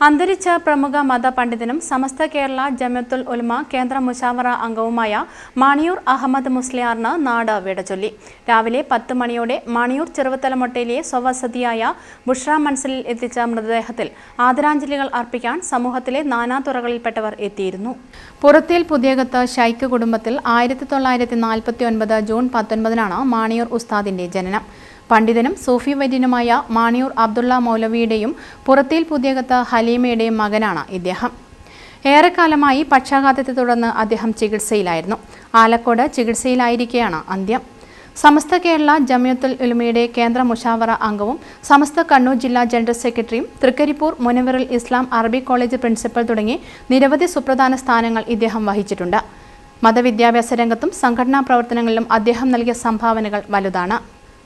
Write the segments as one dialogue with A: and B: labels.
A: അന്തരിച്ച പ്രമുഖ മതപണ്ഡിതനും സമസ്ത കേരള ജമത്തുൽ ഉൽമ കേന്ദ്ര മുഷാവറ അംഗവുമായ മാണിയൂർ അഹമ്മദ് മുസ്ലിയാറിന് നാട് വിടചൊല്ലി രാവിലെ പത്ത് മണിയോടെ മാണിയൂർ ചെറുവത്തലമൊട്ടയിലെ സ്വവസതിയായ ബുഷ്ര മൻസലിൽ എത്തിച്ച മൃതദേഹത്തിൽ ആദരാഞ്ജലികൾ അർപ്പിക്കാൻ സമൂഹത്തിലെ നാനാതുറകളിൽപ്പെട്ടവർ എത്തിയിരുന്നു. പുറത്തേൽ പുതിയകത്ത് ഷൈക്ക് കുടുംബത്തിൽ ആയിരത്തി തൊള്ളായിരത്തി നാൽപ്പത്തി ഒൻപത് ജൂൺ പത്തൊൻപതിനാണ് മാണിയൂർ ഉസ്താദിന്റെ ജനനം. പണ്ഡിതനും സൂഫി വൈദ്യനുമായ മാണിയൂർ അബ്ദുള്ള മൗലവിയുടെയും പുറത്തേൽ പുതിയകത്ത് ഹലീമയുടെയും മകനാണ് ഇദ്ദേഹം. ഏറെക്കാലമായി പക്ഷാഘാതത്തെ തുടർന്ന് അദ്ദേഹം ചികിത്സയിലായിരുന്നു. ആലക്കോട് ചികിത്സയിലായിരിക്കെയാണ് അന്ത്യം. സമസ്ത കേരള ജമിയത്തുൽ ഉലുമയുടെ കേന്ദ്ര മുഷാവറ അംഗവും സമസ്ത കണ്ണൂർ ജില്ലാ ജനറൽ സെക്രട്ടറിയും തൃക്കരിപ്പൂർ മുനവറിൽ ഇസ്ലാം അറബി കോളേജ് പ്രിൻസിപ്പൽ തുടങ്ങി നിരവധി സുപ്രധാന സ്ഥാനങ്ങൾ ഇദ്ദേഹം വഹിച്ചിട്ടുണ്ട്. മതവിദ്യാഭ്യാസ രംഗത്തും സംഘടനാ പ്രവർത്തനങ്ങളിലും അദ്ദേഹം നൽകിയ സംഭാവനകൾ വലുതാണ്.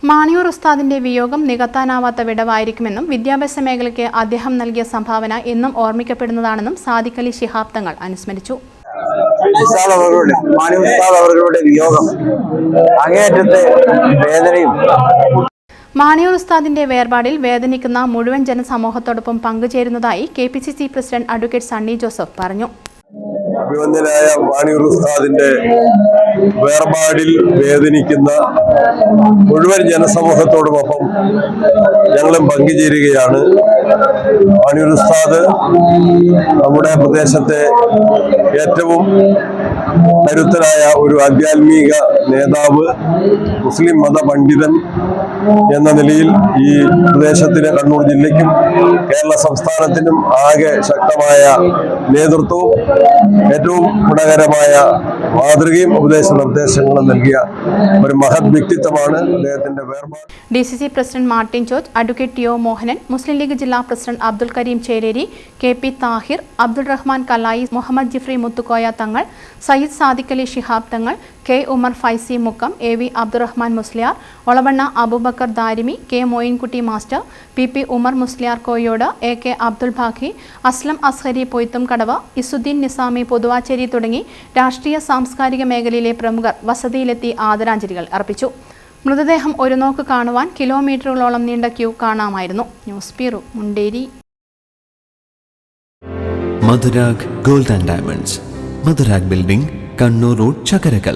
A: മാണിയൂർ ഉസ്താദിന്റെ വിയോഗം നികത്താനാവാത്ത വിടവായിരിക്കുമെന്നും വിദ്യാഭ്യാസ മേഖലയ്ക്ക് അദ്ദേഹം നൽകിയ സംഭാവന എന്നും ഓർമ്മിക്കപ്പെടുന്നതാണെന്നും സാദിഖലി ശിഹാബ് തങ്ങൾ അനുസ്മരിച്ചു.
B: ഉസ്താദ് അവരുടെ മാണി ഉസ്താദ് അവരുടെ വിയോഗം അങ്ങേയറ്റത്തെ വേദനയും.
A: മാണിയൂർ ഉസ്താദിന്റെ വേർപാടിൽ വേദനിക്കുന്ന മുഴുവൻ ജനസമൂഹത്തോടൊപ്പം പങ്കുചേരുന്നതായി K P C C president advocate Sunny Joseph പറഞ്ഞു.
C: അഭിവന്ദനായ വാണിയൂർ ഉസ്താദിന്റെ വേർപാടിൽ വേദനിക്കുന്ന മുഴുവൻ ജനസമൂഹത്തോടുമൊപ്പം ഞങ്ങളും പങ്കുചേരുകയാണ്. വാണിയൂർ ഉസ്താദ് നമ്മുടെ പ്രദേശത്തെ ഏറ്റവും കരുത്തനായ ഒരു ആധ്യാത്മിക നേതാവ് മുസ്ലിം മത പണ്ഡിതൻ എന്ന നിലയിൽ ഈ പ്രദേശത്തിന് കണ്ണൂർ ജില്ലയ്ക്കും കേരള സംസ്ഥാനത്തിനും ആകെ ശക്തമായ നേതൃത്വവും ഏറ്റവും ഗുണകരമായ മാതൃകയും ഉപദേശ നിർദ്ദേശങ്ങളും നൽകിയ ഒരു മഹത് വ്യക്തിത്വമാണ് അദ്ദേഹത്തിന്റെ വേർപാട്.
A: D C C president Martin George advocate T O Mohanan Muslim League ജില്ലാ president Abdul Karim Cheleri K P Tahir Abdul Rahman Kalayi Muhammad Jifri Muthukoya Thangal Sayyid Sadiq Ali Shihab Thangal K Umar Faizy Mukkam A V Abdurahman Musliyar Olavanna Abubakar Darimi K Moyinkutty master P P Umar Musliyar Koyode A K Abdul Baqi Aslam Azhari Poythumkadavu Izzuddin Nizami Pothuvachery തുടങ്ങി രാഷ്ട്രീയ സാംസ്കാരിക മേഖലയിലെ പ്രമുഖർ വസതിയിലെത്തി ആദരാഞ്ജലികൾ അർപ്പിച്ചു. മൃതദേഹം ഒരു നോക്ക് കാണുവാൻ കിലോമീറ്ററുകളോളം നീണ്ട ക്യൂ കാണാമായിരുന്നു. News bureau Munderi.
D: Madhurag gold and diamonds. Madhurag building Kannur road Chakkarakkal